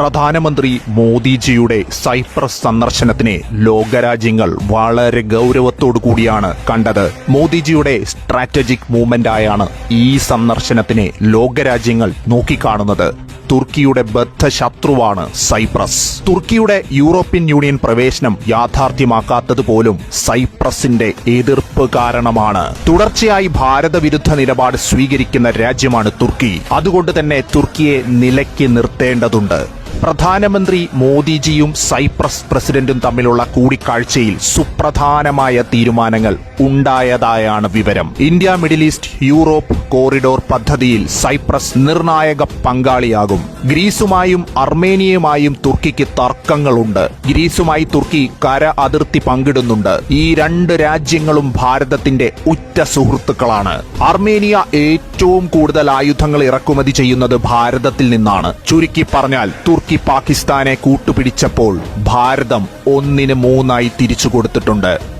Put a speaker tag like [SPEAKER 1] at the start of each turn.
[SPEAKER 1] പ്രധാനമന്ത്രി മോദിജിയുടെ സൈപ്രസ് സന്ദർശനത്തിനെ ലോകരാജ്യങ്ങൾ വളരെ ഗൗരവത്തോടു കൂടിയാണ് കണ്ടത്. മോദിജിയുടെ സ്ട്രാറ്റജിക് മൂവ്മെന്റായാണ് ഈ സന്ദർശനത്തിനെ ലോകരാജ്യങ്ങൾ നോക്കിക്കാണുന്നത്. തുർക്കിയുടെ ബദ്ധ ബദ്ധശത്രുവാണ് സൈപ്രസ്. തുർക്കിയുടെ യൂറോപ്യൻ യൂണിയൻ പ്രവേശനം യാഥാർത്ഥ്യമാക്കാത്തതുപോലും സൈപ്രസിന്റെ എതിർപ്പ് കാരണമാണ്. തുടർച്ചയായി ഭാരതവിരുദ്ധ നിലപാട് സ്വീകരിക്കുന്ന രാജ്യമാണ് തുർക്കി. അതുകൊണ്ട് തന്നെ തുർക്കിയെ നിലയ്ക്ക് നിർത്തേണ്ടതുണ്ട്. പ്രധാനമന്ത്രി മോദിജിയും സൈപ്രസ് പ്രസിഡന്റും തമ്മിലുള്ള കൂടിക്കാഴ്ചയിൽ സുപ്രധാനമായ തീരുമാനങ്ങൾ ഉണ്ടായതായാണ് വിവരം. India middle east Europe corridor പദ്ധതിയിൽ സൈപ്രസ് നിർണായക പങ്കാളിയാകും. ഗ്രീസുമായും അർമേനിയയുമായും തുർക്കിക്ക് തർക്കങ്ങളുണ്ട്. ഗ്രീസുമായി തുർക്കി കര അതിർത്തി പങ്കിടുന്നുണ്ട്. ഈ രണ്ട് രാജ്യങ്ങളും ഭാരതത്തിന്റെ ഉറ്റ സുഹൃത്തുക്കളാണ്. അർമേനിയ ഏറ്റവും കൂടുതൽ ആയുധങ്ങൾ ഇറക്കുമതി ചെയ്യുന്നത് ഭാരതത്തിൽ നിന്നാണ്. ചുരുക്കി പറഞ്ഞാൽ തുർക്കി പാകിസ്ഥാനെ കൂട്ടുപിടിച്ചപ്പോൾ ഭാരതം ഒന്നിന് മൂന്നായി തിരിച്ചു കൊടുത്തിട്ടുണ്ട്